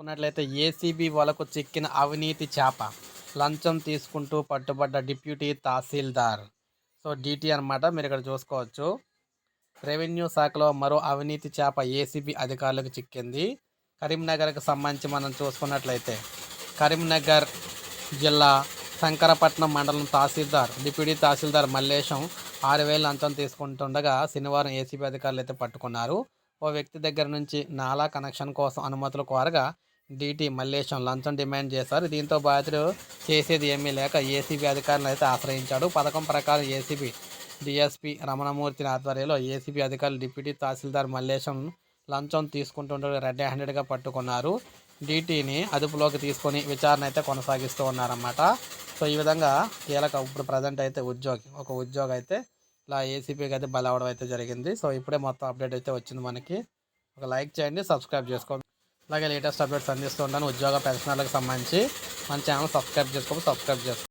చూసుకున్నట్లయితే ఏసీబీ వాళ్ళకు చిక్కిన అవినీతి చేప. లంచం తీసుకుంటూ పట్టుబడ్డ డిప్యూటీ తహసీల్దార్. సో డిటి అన్నమాట మీరు ఇక్కడ చూసుకోవచ్చు. రెవెన్యూ శాఖలో మరో అవినీతి చేప ఏసీబీ అధికారులకు చిక్కింది. కరీంనగర్కి సంబంధించి మనం చూసుకున్నట్లయితే కరీంనగర్ జిల్లా శంకరపట్నం మండలం తహసీల్దార్ డిప్యూటీ తహసీల్దార్ మల్లేశం ఆరు వేలు లంచం తీసుకుంటుండగా శనివారం ఏసీబీ అధికారులు అయితే పట్టుకున్నారు. ఓ వ్యక్తి దగ్గర నుంచి నాలా కనెక్షన్ కోసం అనుమతులు కోరగా డీటీ మల్లేశం లంచం డిమాండ్ చేశారు. దీంతో బాధితుడు చేసేది ఏమీ లేక ఏసీబీ అధికారులను అయితే ఆశ్రయించాడు. పథకం ప్రకారం ఏసీబీ డిఎస్పీ రమణమూర్తి ఆధ్వర్యంలో ఏసీబీ అధికారులు డిప్యూటీ తహసీల్దార్ మల్లేశం లంచం తీసుకుంటుండగా రెడ్ హ్యాండెడ్గా పట్టుకున్నారు. డీటీని అదుపులోకి తీసుకొని విచారణ అయితే కొనసాగిస్తూ ఉన్నారన్నమాట. సో ఈ విధంగా కీలక ఇప్పుడు ప్రజెంట్ అయితే ఉద్యోగి ఒక ఉద్యోగి అయితే ఇలా ఏసీపీకి అయితే బలవడం అయితే జరిగింది. సో ఇప్పుడే మొత్తం అప్డేట్ అయితే వచ్చింది మనకి. ఒక లైక్ చేయండి సబ్స్క్రైబ్ చేసుకోండి. అలాగే లేటెస్ట్ అప్డేట్స్ అందిస్తూ ఉంటాను. ఉద్యోగ పెన్షనర్లకు సంబంధించి మన ఛానల్ సబ్స్క్రైబ్ చేసుకోండి సబ్స్క్రైబ్ చేసుకోండి